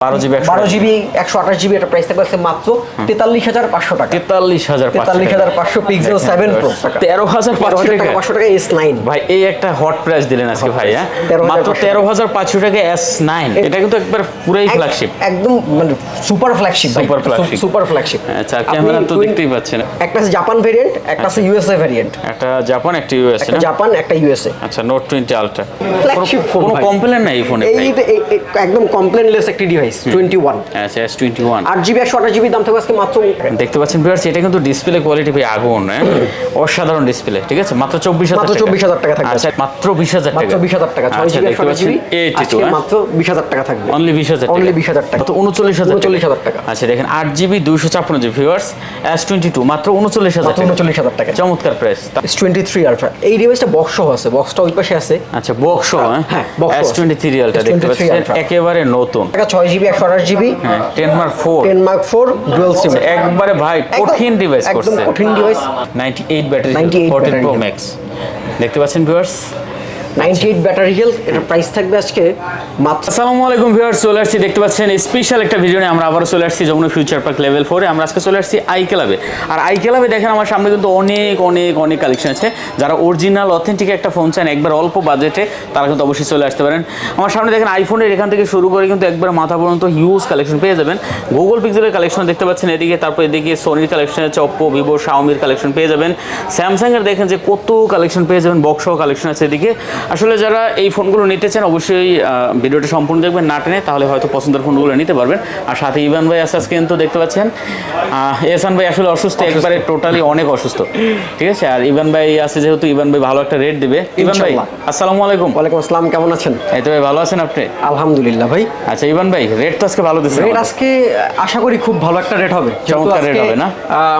বারো জিবি বারো জিবি একশো আঠাশ জিবি এটা প্রাইস থাকবে মাত্র তেতাল্লিশ হাজার পাঁচশো টাকা। তেতাল্লিশ হাজার তেতাল্লিশ হাজার পাঁচশো পিক্সেল সেভেন প্রো তেরো হাজার পাঁচশো টাকা পাঁচশো টাকা এস নাইন ভাই এই একটা হট প্রাইস দিলেন আজকে ভাই হ্যাঁ? মাত্র তেরো হাজার পাঁচশো টাকা এস নাইন এটা কিন্তু একবার পুরাই ফ্ল্যাগশিপ একদম মানে super flagship Super flagship। Super flagship আচ্ছা ক্যামেরা তো দেখতেই পাচ্ছেন। একটা আছে জাপান ভেরিয়েন্ট একটা আছে ইউএসএ ভেরিয়েন্ট একটা জাপান একটা ইউএস একটা জাপান একটা ইউএসএ আচ্ছা নোট টোয়েন্টি আলট্রা phone কোনো কমপ্লেন নাই এই ফোনে একদম কমপ্লেনলেস একটি ডিভাইস টোয়েন্টি ওয়ান আচ্ছা এস টোয়েন্টি ওয়ান আট জিবি একশো আঠাশ জিবি দাম থাকবে আজকে মাত্র দেখতে পাচ্ছেন ভিউয়ার্স এটা কিন্তু ডিসপ্লে কোয়ালিটি ভাই আগুন হ্যাঁ? অসাধারণ ডিসপ্লে ঠিক আছে? মাত্র চব্বিশ হাজার মাত্র 24,000 টাকা থাকবে। আচ্ছা মাত্র বিশ হাজার টাকা। বিশ হাজার টাকা। ছয় আচ্ছা, জিবি একশো জিবি এইটি টু আজকে মাত্র বিশ হাজার টাকা থাকবে। অনলি বিশ হাজার Only 20,000 টাকা। তো উনচল্লিশ হাজার 39,000 টাকা। আচ্ছা দেখেন আট জিবি দুইশো ছাপ্পান্ন GB viewers S twenty two মাত্র উনচল্লিশ হাজার মাত্র উনচল্লিশ হাজার টাকা। চমৎকার price S twenty three ultra এই ডিভাইসটা বক্স সহ আছে। বক্সটা ওই পাশে আছে। আচ্ছা বক্স হ্যাঁ, এস টোয়েন্টি থ্রি আলটা দেখতে পাচ্ছেন একেবারে নতুন। ছয় জিবি একশো আঠাশ GB. Ten mark four ten mark four dual SIM একবারে ভাই কঠিন ডিভাইস একদম কঠিন device ninety eight battery 98 fourteen battery pro max দেখতে পাচ্ছেন viewers ninety eight battery health এটার প্রাইস থাকবে আজকে মাত্র আসসালামু আলাইকুম ভিউয়ার্স চলে আসছি দেখতে পাচ্ছেন স্পেশাল একটা ভিডিও নিয়ে আমরা আবারও চলে আসছি যমুনা ফিউচার পার্ক লেভেল ফোরে আমরা আজকে চলে আসছি আই ক্লাবে আর আই ক্লাবে দেখেন আমার সামনে কিন্তু অনেক অনেক অনেক কালেকশন আছে। যারা অরিজিনাল অথেন্টিক একটা ফোন চান একবার অল্প বাজেটে তারা কিন্তু অবশ্যই চলে আসতে পারেন। আমার সামনে দেখেন আইফোনের এখান থেকে শুরু করে কিন্তু একবার মাথা পর্যন্ত হিউজ কালেকশন পেয়ে যাবেন। গুগল পিক্সেলের কালেকশন দেখতে পাচ্ছেন এদিকে তারপর এদিকে সোনির কালেকশন আছে অপ্পো ভিভো শাওমির কালেকশন পেয়ে যাবেন। স্যামসাংয়ের দেখেন যে কত কালেকশন পেয়ে যাবেন বক্স কালেকশন আছে এদিকে। আসলে যারা এই ফোনগুলো নিতে চান অবশ্যই ভিডিওটা সম্পূর্ণ দেখবেন না টেনে তাহলে হয়তো পছন্দের ফোনগুলো নিতে পারবেন। আর সাথে ইভান ভাই আজকে কিন্তু দেখতে পাচ্ছেন আহ, এহসান ভাই আসলে অসুস্থ একবারে টোটালি অনেক অসুস্থ। ঠিক আছে? আর ইভান ভাই আছে যেহেতু ইভান ভাই ভালো একটা রেট দিবে। ইভান ভাই আসসালামু আলাইকুম। ওয়ালাইকুম আসসালাম কেমন আছেন? এই তো ভাই ভালো আছেন আপনি? আলহামদুলিল্লাহ ভাই। আচ্ছা ইভান ভাই রেট তো আজকে ভালো দিচ্ছে রেট আজকে আশা করি খুব ভালো একটা রেট হবে। চমৎকার আজকে, হবে না?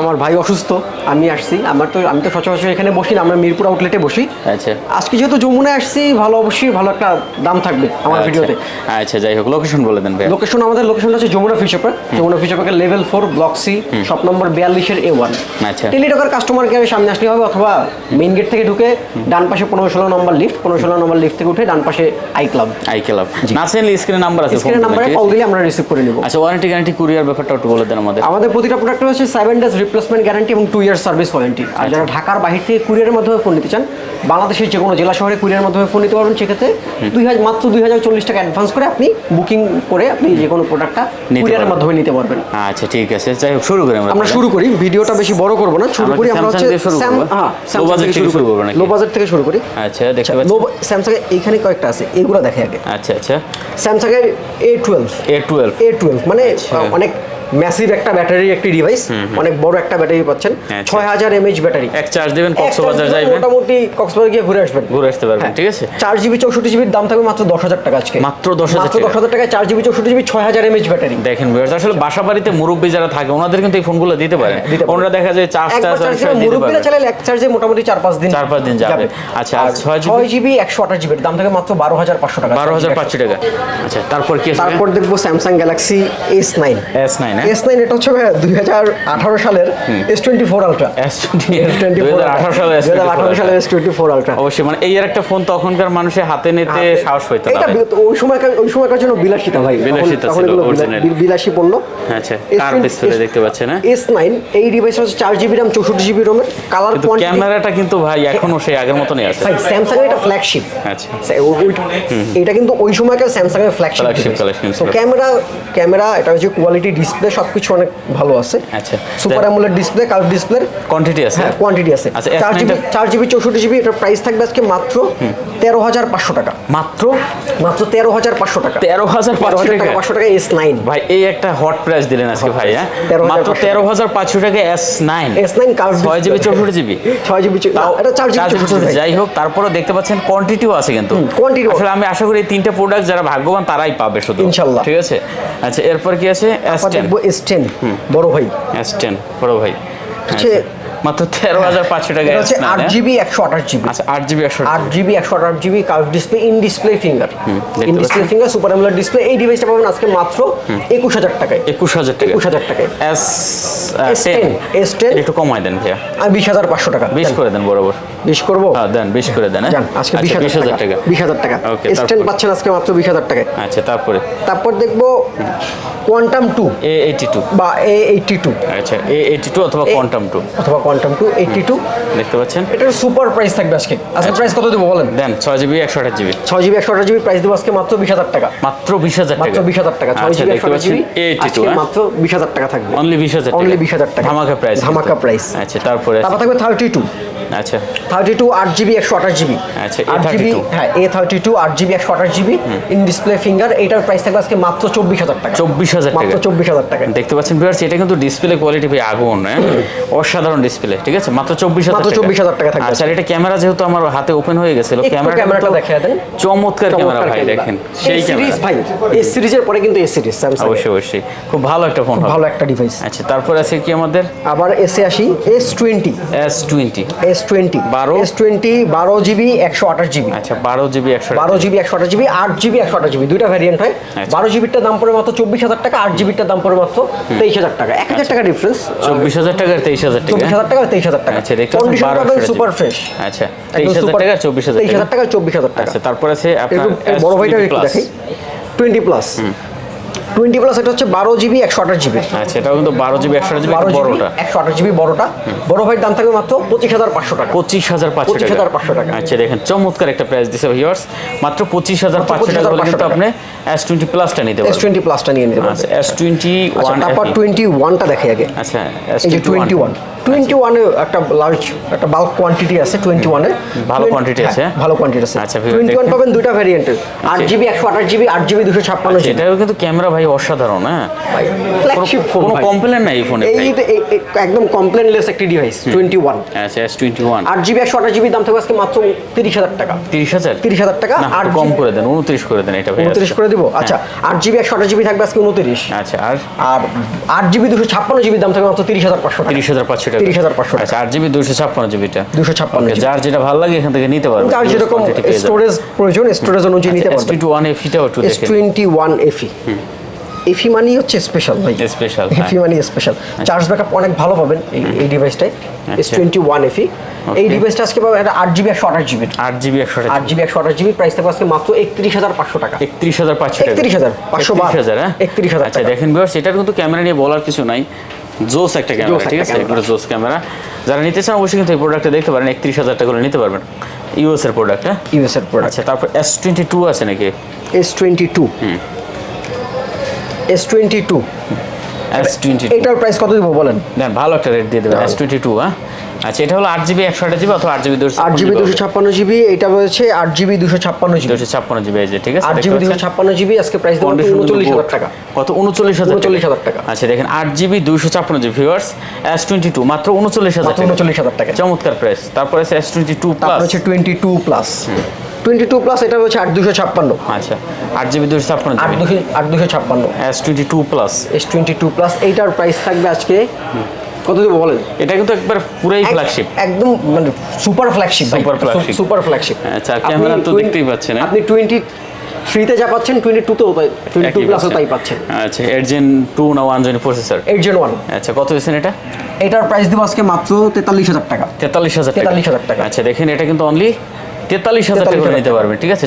আমার ভাই অসুস্থ আমি আসছি। আমার তো আমি তো সচরাচর এখানে বসি না আমরা মিরপুর আউটলেটে বসি। আচ্ছা। আজকে যেহেতু যমুনায় আসছি ভালো অবশ্যই ভালো একটা দাম থাকবে আমার আচ্ছা। ভিডিওতে। আচ্ছা যাই হোক লোকেশন বলে দেন ভাই লোকেশন আমাদের লোকেশনটা হচ্ছে Jamuna fisher park Jamuna fisher পার্কের level four block C shop number বিয়াল্লিশের A one আচ্ছা। টেলিটকের কাস্টমার কেয়ারের সামনে আসলে হবে অথবা মেইন গেট থেকে ঢুকে ডান পাশে পনেরো ষোলো নম্বর লিফট পনেরো ষোলো নম্বর লিফট থেকে উঠে ডান পাশে আই ক্লাব আই ক্লাব না চাইলে স্ক্রিনে নাম্বার আছে phone নাম্বারে কল দিলে আমরা রিসিভ করে নিব। আচ্ছা ওয়ারেন্টি গ্যারান্টি কুরিয়ার ব্যাপারটা একটু বলে দেন আমাদের। আমাদের প্রতিটা প্রোডাক্ট হচ্ছে সেভেন ডেজ রিপ্লেসমেন্ট গ্যারান্টি এবং টু ইয়ার সার্ভিস ওয়ারেন্টি আর যারা ঢাকার বাহির থেকে কুরিয়ারের মাধ্যমে ফোন নিতে চান বাংলাদেশের যে কোনো জেলা শহরে কুরিয়ারের মাধ্যমে ফোন নিতে পারবেন সেক্ষেত্রে দুই হাজার মাত্র দুই হাজার চল্লিশ টাকা অ্যাডভান্স করে আপনি বুকিং করে আপনি যে কোনো প্রোডাক্টটা কুরিয়ারের মাধ্যমে নিতে পারবেন। আচ্ছা ঠিক আছে। যাই হোক শুরু করি আমরা শুরু করি ভিডিওটা বেশি বড় করব না শুরু করি আমরা হচ্ছে স্যাম করব? হ্যাঁ থেকে শুরু করব নাকি? লো বাজেট থেকে শুরু করি। আচ্ছা দেখতে পাচ্ছি লো স্যামসাং এইখানে কয়েকটা আছে এগুলো দেখে আগে। আচ্ছা আচ্ছা। স্যামসাং এর A twelve A twelve A twelve মানে আচ্ছা। অনেক ম্যাসিভ একটা ব্যাটারি একটি ডিভাইস অনেক বড় একটা ব্যাটারি পাচ্ছেন। আচ্ছা। ছয় হাজার এমএইচ ব্যাটারি। এক চার্জ দেবেন কক্সবাজার যাইবেন। মোটামুটি কক্সবাজার গিয়ে ঘুরে আসবেন। ঘুরে আসতে পারবেন হ্যাঁ। ঠিক আছে? চার জিবি চৌষট্টি জিবির দাম থাকবে মাত্র দশ হাজার টাকা আজকে। মাত্র 10,000 মাত্র টাকা। দশ হাজার টাকায় চার জিবি চৌষট্টি জিবি ছয় হাজার এমএইচ ব্যাটারি। দেখেন আসলে বাসা বাড়িতে মুরব্বী যারা থাকে ওনাদের কিন্তু এই ফোনগুলো দিতে পারে। হ্যাঁ, দিতে পারে। ওনারা দেখা যায় চার্জ চার্জ মুরব্বীরা চালালে এক চার্জে মোটামুটি চার পাঁচ দিন চার পাঁচ দিন যাবে। আচ্ছা, ছয় জিবি একশো আঠাশ জিবির দাম থাকে মাত্র বারো হাজার পাঁচশো টাকা। বারো হাজার পাঁচশো টাকা। আচ্ছা তারপর কি আছে? তারপর দেখব Samsung Galaxy S nine S nine S nine এটা হচ্ছে দুই হাজার আঠারো সালের S twenty four ultra S twenty S twenty দুই ফোর আঠারো সালে দুই আঠারো সালের এস টোয়েন্টি ফোর আলট্রা অবশ্যই মানে এই একটা ফোন তখনকার মানুষের হাতে নিতে সাহস হইতো না ওই সময়কার ওই সময়কার জন্য বিলাসিতা ভাই। বিলাসিতা ছিল, বিলাসী পণ্য। আচ্ছা কার ডিসপ্লে দেখতে পাচ্ছেন হ্যাঁ? এস নাইন এই ডিভাইস হচ্ছে চার জিবি র্যাম চৌষট্টি জিবি রোমের কালার ক্যামেরাটা কিন্তু ভাই এখনও সেই আগের মতনই আছে। ভাই স্যামসাং এটা ফ্ল্যাগশিপ আচ্ছা। এটা কিন্তু ওই সময়কার স্যামসাং এর ফ্ল্যাগশিপ। ক্যামেরা ক্যামেরা এটা হচ্ছে কোয়ালিটি ডিসপ্লে সবকিছু অনেক ভালো আছে। আচ্ছা। Super AMOLED display curve display quantity আছে? হ্যাঁ কোয়ান্টিটি আছে। আচ্ছা, চার জিবি চার জিবি চৌষট্টি জিবি এটার প্রাইস থাকবে আজকে মাত্র তেরো হাজার পাঁচশো টাকা। মাত্র? মাত্র তেরো হাজার পাঁচশো টাকা। তেরো হাজার পাঁচশো টাকা? পাঁচশো টাকা এস নাইন ভাই এই একটা হট প্রাইস দিলেন আজকে ভাই হ্যাঁ? মাত্র তেরো হাজার পাঁচশো টাকা S nine S nine curve ছয় জিবি চৌষট্টি জিবি ছয় জিবি এটা চার জিবি যাই হোক তারপরেও দেখতে পাচ্ছেন কোয়ান্টিটিও আছে কিন্তু। quantity আসলে আমি আশা করি তিনটে প্রোডাক্ট যারা ভাগ্যবান তারাই পাবে শুধু। ইনশাল্লাহ। ঠিক আছে? আচ্ছা এরপর কি আছে? এস টেন বড় ভাই। এস টেন বড় ভাই। হচ্ছে মাত্র তেরো হাজার পাঁচশো টাকা হচ্ছে আট হ্যাঁ? জিবি একশো আঠাশ জিবি। আচ্ছা আট জিবি একশো আট জিবি। একশো আঠাশ GB curve display in display finger. In display finger super AMOLED display এই ডিভাইসটা পাবেন আজকে মাত্র একুশ হাজার টাকায়। একুশ হাজার টাকা একুশ হাজার টাকায়। এস S10, S10 একটু কমায় দেন ভাইয়া। আমি বিশ হাজার পাঁচশো টাকা। বিশ করে দেন বরাবর। বিশ করব? হ্যাঁ দেন বিশ করে দেন হ্যাঁ? আজকে আচ্ছা, বিশ হাজার টাকা। বিশ হাজার টাকা। ওকে এস টেন পাচ্ছেন আজকে মাত্র বিশ হাজার টাকায়। আচ্ছা তারপরে? তারপর দেখব quantum two. A eighty two. বা এ এইটটি টু। আচ্ছা এ এইটি টু অথবা কোয়ান্টাম টু। অথবা কোয়ান্টাম টু এইটটি টু দেখতে পাচ্ছেন? এটার সুপার প্রাইস থাকবে আজকে। আজকে প্রাইস কত দেবো বলেন? দেন ছয় জিবি একশো আঠাশ জিবি ছয় জিবি একশো আঠাশ জিবি প্রাইস দেবো আজকে মাত্র বিশ হাজার টাকা। মাত্র বিশ হাজার টাকা। মাত্র বিশ হাজার টাকা ছয় আচ্ছা জিবি একশো দেখতে আঠাশ জিবি আজকে মাত্র বিশ হাজার টাকা থাকবে। অনলি বিশ হাজার Only 20,000 টাকা। ধামাকা প্রাইস ধামাকা প্রাইস আচ্ছা তারপরে তারপর থাকবে থার্টি টু আচ্ছা। থার্টি টু আট জিবি একশো আঠাশ জিবি আচ্ছা, আট জিবি হ্যাঁ এ থার্টি টু আট জিবি একশো আঠাশ জিবি ইন ডিসপ্লে ফিঙ্গার এটার প্রাইস থাকবে আজকে মাত্র চব্বিশ হাজার টাকা। চব্বিশ হাজার মাত্র চব্বিশ হাজার টাকা। দেখতে পাচ্ছেন ভিউয়ার্স এটা কিন্তু ডিসপ্লে কোয়ালিটি ভাই আগুন হ্যাঁ? অসাধারণ ডিসপ্লে ঠিক আছে? মাত্র চব্বিশ হাজার মাত্র 24,000 টাকা থাকবে। আচ্ছা এটা ক্যামেরা যেহেতু আমার হাতে ওপেন হয়ে গেছিল একটু ক্যামেরাটা দেখিয়ে দেন। চমৎকার ক্যামেরা ভাই দেখেন সেই সিরিজ ক্যামেরা ভাই এই সিরিজের পরে কিন্তু এই সিরিজ স্যামসাং অবশ্যই অবশ্যই। খুব ভালো একটা ফোন ভালো একটা ডিভাইস আচ্ছা তারপরে আছে কি আমাদের? আবার এসে আসি S twenty S twenty S twenty 12 S twenty বারো জিবি একশো আঠাশ জিবি। আচ্ছা বারো জিবি একশো বারো জিবি। একশো আঠাশ জিবি আট জিবি একশো আঠাশ জিবি দুইটা ভ্যারিয়েন্ট হয়। আচ্ছা। বারো জিবিটার দাম পড়ে মাত্র চব্বিশ হাজার টাকা আট জিবিটার দাম পড়ে মাত্র তেইশ হাজার টাকা। এক হাজার টাকা ডিফারেন্স চব্বিশ হাজার টাকা তেইশ হাজার টাকা। চব্বিশ হাজার টাকা তেইশ হাজার টাকা। আচ্ছা দেখতে বারো পাবেন সুপার ফ্রেশ আচ্ছা তেইশ হাজার টাকা চব্বিশ হাজার তেইশ টাকা। হাজার টাকা চব্বিশ হাজার টাকা। আচ্ছা তারপর আছে আপনার বড় ভাইটা S20 একটু plus। Twenty plus twenty plus এটা হচ্ছে বারো জিবি একশো আঠাশ জিবি আচ্ছা এটাও কিন্তু বারো জিবি একশো জিবি জিবি বড়টা। একশো আঠাশ জিবি বড়টা। বড় ভাইয়ের দাম থাকবে মাত্র পঁচিশ হাজার পাঁচশো টাকা। পঁচিশ হাজার পাঁচশো পঁচিশ হাজার পাঁচশো টাকা। আচ্ছা দেখেন চমৎকার একটা প্রাইস দিছে ভিউয়ার্স মাত্র পঁচিশ হাজার পাঁচশো টাকা হলে কিন্তু আপনি এস টোয়েন্টি প্লাসটা নিতে এস পারবেন টোয়েন্টি প্লাসটা নিয়ে নিতে আচ্ছা এস টোয়েন্টি ওয়ান তারপর টোয়েন্টি ওয়ানটা দেখে আগে। আচ্ছা এস টোয়েন্টি ওয়ান টোয়েন্টি ওয়ানে একটা লার্জ একটা বাল্ক কোয়ান্টিটি আছে টোয়েন্টি ওয়ানের ভালো quantity আছে, হ্যাঁ? ভালো কোয়ান্টিটি আছে। আচ্ছা, টোয়েন্টি ওয়ান পাবেন দুইটা ভ্যারিয়েন্টের আট আচ্ছা। জিবি একশো আঠাশ জিবি আট জিবি দুশো ছাপ্পান্ন জিবি এটাও কিন্তু ক্যামেরা ভাই অসাধারণ হ্যাঁ। ফ্ল্যাগশিপ ফোন কোনো কমপ্লেন নাই এই ফোনে এই একদম কমপ্লেনলেস একটি ডিভাইস টোয়েন্টি ওয়ান আচ্ছা এস টোয়েন্টি ওয়ান আট জিবি একশো আঠাশ জিবি দাম থাকবে আজকে মাত্র তিরিশ হাজার টাকা। তিরিশ হাজার? তিরিশ হাজার টাকা একটু কম করে দেন উনত্রিশ করে দেন এটা উনত্রিশ করে দিব? আচ্ছা আট জিবি একশো আঠাশ জিবি থাকবে আজকে উনত্রিশ। আচ্ছা আর? আর আট জিবি দুশো ছাপ্পান্ন জিবি দাম থাকবে মাত্র তিরিশ হাজার পাঁচশো তিরিশ হাজার পাঁচশো টাকা। 30,500 টাকা। আচ্ছা আট জিবি দুশো ছাপ্পান্ন জিবিটা। 256 Okay, যার যেটা ভালো লাগে এখান থেকে নিতে পারবেন যার যেরকম স্টোরেজ প্রয়োজন স্টোরেজ অনুযায়ী নিতে এস টোয়েন্টি ওয়ান এফিটাও একটু এস দেখেন টোয়েন্টি ওয়ান এফি এফি মানি হচ্ছে স্পেশাল ভাই। স্পেশাল এফি মানি স্পেশাল চার্জ ব্যাকআপ অনেক ভালো পাবেন এই ডিভাইসটায় এস আচ্ছা। টোয়েন্টি ওয়ান এফি এই ডিভাইসটা আজকে পাবেন এটা আট জিবি একশো আঠাশ জিবি। আট জিবি একশো আট জিবি। একশো আঠাশ জিবি। প্রাইস থাকবে আজকে মাত্র একত্রিশ হাজার পাঁচশো টাকা। একত্রিশ হাজার পাঁচশো 31,000, 500 হাজার হ্যাঁ? 31,000 আচ্ছা টাকা। দেখেন বিয়ার্স এটার কিন্তু ক্যামেরা নিয়ে বলার কিছু নাই। জোস একটা ক্যামেরা ঠিক আছে? camera। জোস ক্যামেরা। যারা নিতে চান অবশ্যই কিন্তু এই প্রোডাক্টটা দেখতে পারেন। একত্রিশ হাজার টাকা করে নিতে পারবেন। ইউএস এর প্রোডাক্ট হ্যাঁ? ইউএস এর প্রোডাক্ট আচ্ছা তারপর এস টোয়েন্টি টু আছে নাকি? S twenty two S twenty two S twenty এটার প্রাইস কত দিব বলেন? দেন ভালো একটা রেট দিয়ে দেবেন। এস টোয়েন্টি টু হ্যাঁ? আচ্ছা এটা হলো আট জিবি একশো আট জিবি অথবা আট জিবি দুশো আট জিবি দুশো ছাপ্পান্ন জিবি এটা রয়েছে আট জিবি দুশো ছাপ্পান্ন জিবি। দুশো ছাপ্পান্ন জিবি যে ঠিক আছে আট জিবি দুশো ছাপ্পান্ন জিবি আজকে প্রাইস দেবো উনচল্লিশ হাজার টাকা। কত? উনচল্লিশ হাজার 39,000 টাকা। আচ্ছা দেখেন আট জিবি দুইশো ছাপ্পান্ন GB viewers S twenty two মাত্র উনচল্লিশ হাজার মাত্র 39,000 টাকা। চমৎকার প্রাইস তারপরে এস টোয়েন্টি টু প্লাস হচ্ছে twenty two plus twenty two plus এটা হচ্ছে আট দুশো ছাপ্পান্ন। আচ্ছা আট জিবি দুশো ছাপ্পান্ন দুশো আট দুশো ছাপ্পান্ন। S twenty two plus S twenty two plus এইটার প্রাইস থাকবে আজকে কত দেবো বলেন? এটা কিন্তু একবার পুরাই ফ্ল্যাগশিপ একদম মানে super flagship Super flagship। Super flagship আচ্ছা, ক্যামেরা তো দেখতেই পাচ্ছেন, হ্যাঁ? আপনি টোয়েন্টি থ্রিতে যা পাচ্ছেন টোয়েন্টি টুতেও টোয়েন্টি টু প্লাসও তাই পাচ্ছেন। আচ্ছা এর জেন টু না one gen processor eight gen one আচ্ছা কত হয়েছেন এটা? এটার প্রাইস দেবো আজকে মাত্র তেতাল্লিশ হাজার টাকা। তেতাল্লিশ হাজার 43,000 টাকা। আচ্ছা দেখেন এটা কিন্তু অনলি তেতাল্লিশ হাজার টাকা নিতে পারবেন ঠিক আছে?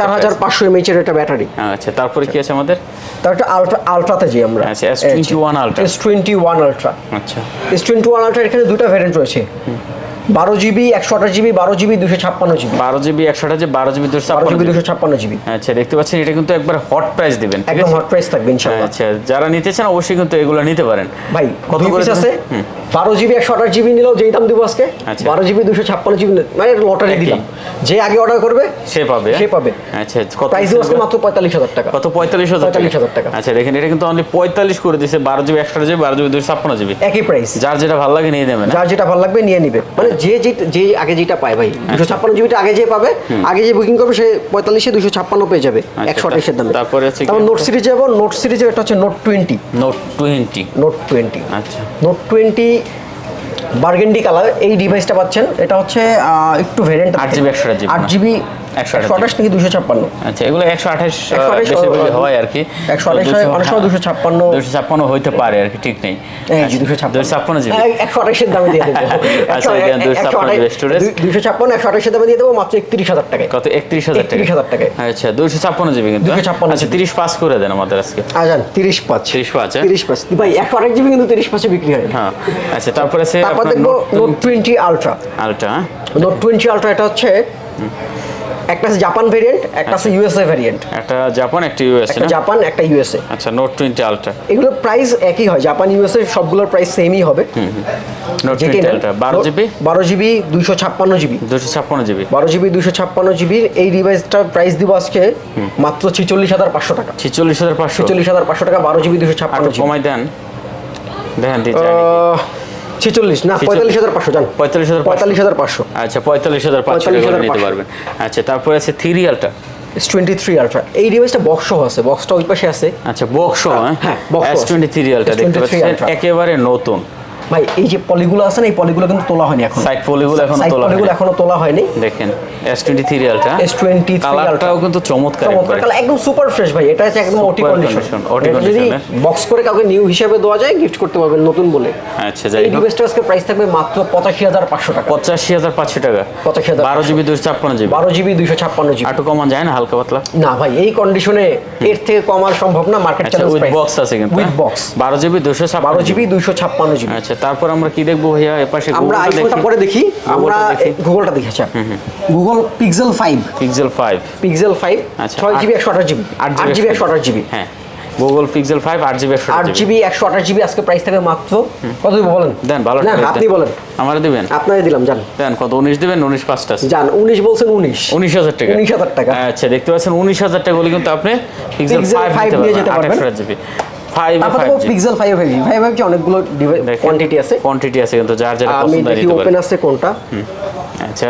চার হাজার পাঁচশো এমএইচ এর একটা ব্যাটারি। আচ্ছা তারপরে কি আছে আমাদের? তার একটা আলট্রা আলট্রাতে যাই আমরা। আচ্ছা, S21 Ultra। S twenty one ultra আচ্ছা। এস টোয়েন্টি ওয়ান আলট্রা এখানে দুটো ভ্যারিয়েন্ট রয়েছে। বারো জিবি একশো আঠাশ জিবি বারো জিবি দুশো ছাপ্পান্ন জিবি। বারো জিবি একশো যে বারো জিবি দুশো ছাপ্পান্ন জিবি জিবি। দুশো ছাপ্পান্ন জিবি। আচ্ছা দেখতে পাচ্ছেন এটা কিন্তু একবার হট প্রাইস দিবেন একদম হট প্রাইস থাকবে ইনশাল্লাহ আচ্ছা যারা নিতে চান অবশ্যই কিন্তু এগুলো নিতে পারেন। ভাই কত করে আছে। বারো জিবি একশো আঠাশ জিবি নিলেও যেই দাম দিব আজকে আচ্ছা। বারো জিবি দুশো ছাপ্পান্ন জিবি মানে লটারি। দিলাম। যে আগে অর্ডার করবে সে পাবে। সে পাবে। আচ্ছা কত প্রাইস আজকে মাত্র পঁয়তাল্লিশ হাজার টাকা। কত? পঁয়তাল্লিশ হাজার 45,000 টাকা। আচ্ছা দেখেন এটা কিন্তু অনলি পঁয়তাল্লিশ করে দিচ্ছে বারো জিবি একশো জিবি বারো জিবি দুশো ছাপ্পান্ন জিবি। একই প্রাইস যার যেটা ভালো লাগে নিয়ে নেবেন? যার যেটা ভালো লাগবে নিয়ে নিবে। মানে যে যে যে আগে যেটা পায় ভাই দুশো ছাপ্পান্ন জিবিটা আগে যে পাবে আগে যে বুকিং করবে সে পঁয়তাল্লিশে দুশো ছাপ্পান্ন পেয়ে যাবে একশো আঠাশের দামে। তারপরে হচ্ছে তারপর নোট সিরিজ যাব নোট সিরিজের এটা হচ্ছে note twenty note twenty note twenty আচ্ছা। নোট টোয়েন্টি বার্গেন্ডি কালার এই ডিভাইসটা পাচ্ছেন। এটা হচ্ছে একটু ভেরিয়েন্ট 8GB, 128GB আট জিবি 128 একশো আঠাশ। থেকে দুশো ছাপ্পান্ন। আচ্ছা এগুলো একশো আঠাশ হয় আর কি 128 হয়, অনেক সময় 256 দুশো ছাপ্পান্ন। হইতে পারে আর কি ঠিক নেই। এই দুশো ছাপ্পান্ন। দুশো ছাপ্পান্ন জিবি। একশো আঠাশের দামে দিয়ে দেবো। আচ্ছা, এখানে 256 জিবি দুশো ছাপ্পান্ন একশো আঠাশের দামে দিয়ে দেবো মাত্র একত্রিশ হাজার টাকায়। কত? একত্রিশ হাজার টাকা। 31,000 টাকায়। আচ্ছা দুশো ছাপ্পান্ন জিবি কিন্তু 256 আচ্ছা তিরিশ পাস করে দেন আমাদের আজকে। আজান তিরিশ পাঁচ। 30 পাঁচ, হ্যাঁ? তিরিশ পাঁচ। ভাই একশো আঠাশ জিবি কিন্তু তিরিশ পাঁচে বিক্রি হয়। হ্যাঁ। আচ্ছা তারপরে আছে তারপর দেখব নোট নোট টোয়েন্টি আলট্রা আলটা হ্যাঁ? নোট টোয়েন্টি আলট্রা এটা হচ্ছে একটা আছে জাপান ভেরিয়েন্ট একটা আছে ইউএসএ ভেরিয়েন্ট একটা জাপান একটা ইউএসএ একটা জাপান একটা ইউএসএ আচ্ছা নোট 20 আলট্রা এগুলো প্রাইস একই হয় জাপান ইউএসএ সবগুলোর প্রাইস সেমই হবে। Note 20 ultra 12 GB 12 GB 256 GB 256 GB 12 GB 256 জিবির এই ডিভাইসটার প্রাইস দিব আজকে মাত্র 46500 টাকা। 46500 46500 টাকা 12 জিবি 256 জিবি কমাই দেন। দেখেন দিই 46 না 45500 জান। 45500 45500 আচ্ছা পঁয়তাল্লিশ 45500 হাজার নিতে পারবেন। আচ্ছা তারপরে আছে থিরিয়ালটা থ্রি Ultra এই ডিভাইসটা বক্স সহ আছে বক্সটা ওই পাশে আছে। আচ্ছা বক্স সহ হ্যাঁ? হ্যাঁ S23 Ultra দেখতে পাচ্ছেন একেবারে নতুন। ভাই এই যে পলিগুলো আছে না এই পলিগুলো কিন্তু তোলা হয়নি এখন। সাইড পলিগুলো এখনও তোলা পলিগুলো এখনও তোলা হয়নি। দেখেন S twenty three ultra S twenty কিন্তু চমৎকার চমৎকার কালার একদম সুপার ফ্রেশ ভাই এটা হচ্ছে একদম ওটি কন্ডিশন OT যদি বক্স করে কাউকে নিউ হিসাবে দেওয়া যায় গিফট করতে পারবেন নতুন বলে। আচ্ছা যাই এই ডিভাইসটা আজকে প্রাইস থাকবে মাত্র পঁচাশি হাজার পাঁচশো টাকা। পঁচাশি হাজার পাঁচশো টাকা। 85,500 বারো জিবি দুশো ছাপ্পান্ন জিবি বারো জিবি দুইশো ছাপ্পান্ন জিবি একটু কমান যায় না হালকা পাতলা? না ভাই এই কন্ডিশনে এর থেকে কম আর সম্ভব না মার্কেট চ্যালেঞ্জ উইথ বক্স আছে কিন্তু উইথ বক্স বারো জিবি দুশো ছাপ্পান্ন বারো জিবি দুইশো ছাপ্পান্ন জিবি আচ্ছা তারপর আমরা কি দেখব ভাইয়া? এপাশে আমরা আইফোনটা পরে দেখি। আমরা গুগলটা দেখি আচ্ছা। Google Pixel five Pixel five Pixel five আচ্ছা, ছয় আট- জিবি একশো আঠাশ জিবি আট আট জিবি একশো আঠাশ জিবি হ্যাঁ। গুগল পিক্সেল ফাইভ আট জিবি একশো আট জিবি একশো আঠাশ জিবি আজকে প্রাইস থাকবে মাত্র কত দিব বলেন? দেন ভালো না আপনি বলেন। আমার দিবেন? আপনারে দিলাম জান। দেন কত? উনিশ দিবেন? উনিশ পাঁচটা জান উনিশ বলছেন উনিশ। উনিশ হাজার টাকা। 19,000 টাকা। আচ্ছা দেখতে পাচ্ছেন উনিশ হাজার টাকা হলে কিন্তু আপনি পিক্সেল Pixel ফাইভ five নিয়ে যেতে পারবেন। জিবি ফাইভ তারপর ফাইভ দেখো Pixel five five five five কি অনেকগুলো কোয়ান্টিটি আছে। কোয়ান্টিটি আছে কিন্তু যার পছন্দ ওপেন আছে কোনটা? আচ্ছা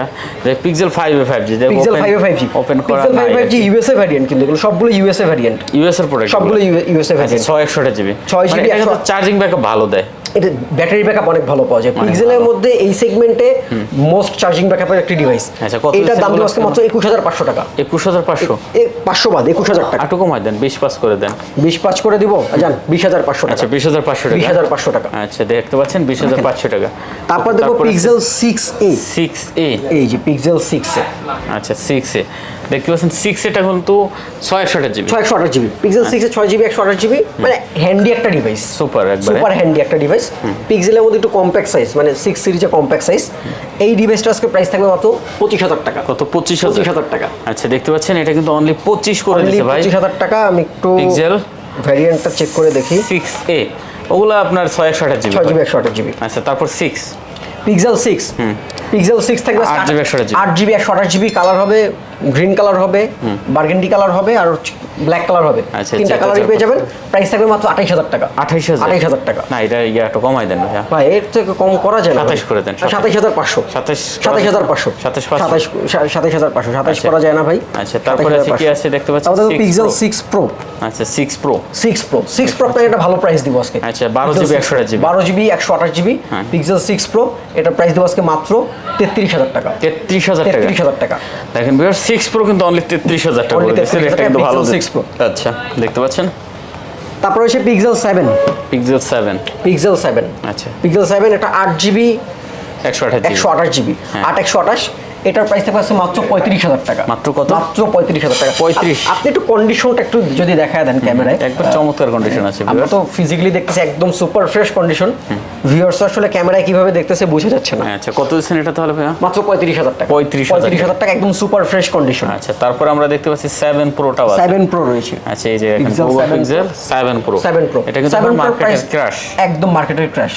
Pixel five five G Pixel five five G open করা Pixel five five G USA variant কিন্তু এগুলো সবগুলো ইউএসএ ভ্যারিয়েন্ট ইউএস এর প্রোডাক্ট সবগুলো ইউএসএ ভ্যারিয়েন্ট ছয় একশোটা জিবি 6 GB, চার্জিং ব্যাকআপ ভালো দেয়। এটা ব্যাটারি ব্যাকআপ অনেক ভালো পাওয়া যায়। পিক্সেলের মধ্যে এই সেগমেন্টে মোস্ট চার্জিং ব্যাকআপের একটি ডিভাইস আচ্ছা, এটার দাম দিব আজকে মাত্র একুশ হাজার পাঁচশো টাকা। একুশ হাজার পাঁচশো? এ পাঁচশো বাদ একুশ হাজার টাকা। আটু কমাই দেন বিশ পাস করে দেন। বিশ পাঁচ করে দিব জান বিশ হাজার পাঁচশো আচ্ছা বিশ হাজার পাঁচশো টাকা। বিশ হাজার পাঁচশো টাকা। আচ্ছা দেখতে পাচ্ছেন বিশ হাজার পাঁচশো টাকা। তারপর দেখো Pixel six A six A এই যে পিক্সেল সিক্স এ আচ্ছা সিক্স এ দেখতে পাচ্ছেন সিক্স এটা কিন্তু ছয় একশোটা জিবি। ছয় একশো আঠাশ জিবি। পিক্সেল সিক্স ছয় জিবি একশো আঠাশ জিবি মানে হ্যান্ডি একটা ডিভাইস সুপার একবারে। সুপার হ্যান্ডি একটা ডিভাইস পিক্সেলের মধ্যে একটু কম্প্যাক্ট সাইজ মানে সিক্স সিরিজে কম্প্যাক্ট সাইজ এই ডিভাইসটা আজকে প্রাইস থাকবে মাত্র পঁচিশ হাজার টাকা। কত? পঁচিশ পঁচিশ হাজার টাকা। আচ্ছা দেখতে পাচ্ছেন এটা কিন্তু অনলি পঁচিশ করে দিচ্ছে ভাই। পঁচিশ হাজার টাকা আমি একটু Pixel? ভ্যারিয়েন্টটা চেক করে দেখি। সিক্স এ ওগুলো আপনার ছয় একশো আঠাশ জিবি ছয় জিবি একশো আঠাশ জিবি। আচ্ছা তারপর six pixel six pixel six থাকবে আট 128 GB আট জিবি একশো আঠাশ জিবি কালার হবে গ্রিন কালার হবে বার্গেন্ডি কালার হবে আর ব্ল্যাক কালার হবে। আচ্ছা, তিনটা কালারই পেয়ে যাবেন। প্রাইস থাকবে মাত্র আঠাইশ হাজার টাকা। আঠাইশ হাজার? আঠাইশ হাজার টাকা। না এটা ইয়া একটু কমাই দেন ভাই এর থেকে কম করা যায় না 27 করে দেন, সাতাইশ হাজার পাঁচশো। সাতাইশ সাতাইশ হাজার পাঁচশো। 27,500 সাতাইশ সাতাইশ হাজার পাঁচশো। আচ্ছা। করা যায় না ভাই। আচ্ছা তারপরে কি আছে দেখতে তারপরে Six পিক্সেল। সিক্স প্রো আচ্ছা six pro six pro six pro আপনাকে একটা ভালো প্রাইস দিব আজকে। আচ্ছা, 12 GB, 128 GB বারো জিবি একশো আঠাশ জিবি। পিক্সেল সিক্স প্রো এটা প্রাইস দিব আজকে মাত্র তেত্রিশ হাজার টাকা। তেত্রিশ হাজার টাকা। তেত্রিশ হাজার টাকা। দেখেন বিয়ার সিক্স প্রো কিন্তু অনলি তেত্রিশ হাজার টাকা Only করে দিচ্ছে। 33,000 রেটটা কিন্তু ভালো সিক্স প্রো আচ্ছা দেখতে পাচ্ছেন? তারপর হচ্ছে Pixel seven Pixel seven Pixel seven আচ্ছা। পিক্সেল সেভেন এটা আট জিবি একশো আঠাশ একশো আঠাশ জিবি হ্যাঁ। আট একশো আঠাশ এটার প্রাইস থাকবে আছে মাত্র পঁয়ত্রিশ হাজার টাকা। মাত্র কত? মাত্র পঁয়ত্রিশ হাজার টাকা। পঁয়ত্রিশ। আপনি একটু কন্ডিশনটা একটু যদি দেখায় দেন ক্যামেরায় একবার চমৎকার কন্ডিশন আছে আমরা তো ফিজিক্যালি দেখতেছি একদম সুপার ফ্রেশ কন্ডিশন ভিউয়ার্স আসলে ক্যামেরায় কীভাবে দেখতেছে বোঝা যাচ্ছে না। আচ্ছা কত দিচ্ছেন এটা তাহলে ভাইয়া? মাত্র পঁয়ত্রিশ হাজার টাকা। 35,000 পঁয়ত্রিশ হাজার টাকা একদম সুপার ফ্রেশ কন্ডিশন আচ্ছা তারপর আমরা দেখতে পাচ্ছি সেভেন প্রোটাও আছে। সেভেন প্রো রয়েছে। আচ্ছা এই যে Pixel Google 7 Pixel seven pro seven pro এটা কিন্তু মার্কেটের ক্রাশ একদম মার্কেটের ক্র্যাশ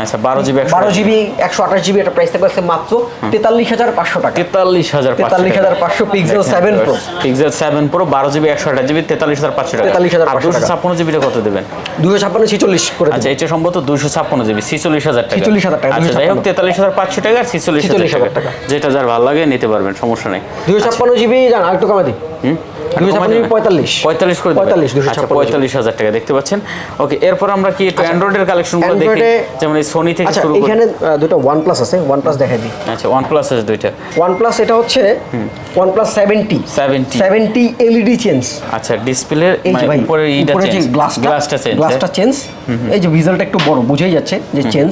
আচ্ছা বারো জিবি বারো জিবি একশো আঠাশ জিবি এটা প্রাইস থাকবে আছে মাত্র তেতাল্লিশ হাজার পাঁচশো টাকা। তেতাল্লিশ হাজার 43,500 Pixel 7 Pro। Pixel seven pro বারো জিবি একশো আঠাশ জিবি তেতাল্লিশ হাজার পাঁচশো টাকা। 43,500 আর দুশো। ছাপ্পান্ন জিবিটা কত দেবেন? দুশো ছাপ্পান্ন ছিচল্লিশ করে আচ্ছা এটা সম্ভবত দুশো ছাপ্পান্ন জিবি ছিচল্লিশ হাজার টাকা। 46,000 টাকা, আচ্ছা যাই হোক তেতাল্লিশ হাজার পাঁচশো টাকা আর ছিচল্লিশ হাজার টাকা। যেটা যার ভালো লাগে নিতে পারবেন সমস্যা নেই। দুশো ছাপ্পান্ন জিবি জান আর একটু কমে দিই। হাজার দেবেন? পঁয়তাল্লিশ। পঁয়তাল্লিশ করে পঁয়তাল্লিশ দুশো আচ্ছা পঁয়তাল্লিশ হাজার টাকা দেখতে পাচ্ছেন। ওকে এরপর আমরা কি একটু অ্যান্ড্রয়েডের কালেকশনগুলো দেখি? যেমন এই সোনি থেকে আচ্ছা শুরু করি এখানে দুটো ওয়ান আছে ওয়ান দেখাই দিই। আচ্ছা আছে দুইটা। ওয়ান এটা হচ্ছে plus seventy 70 seventy LED change আচ্ছা ডিসপ্লে উপরে ইটা চেঞ্জ গ্লাসটা গ্লাসটা চেঞ্জ গ্লাসটা চেঞ্জ এই যে ভিজলটা একটু বড় বুঝেই যাচ্ছে যে চেঞ্জ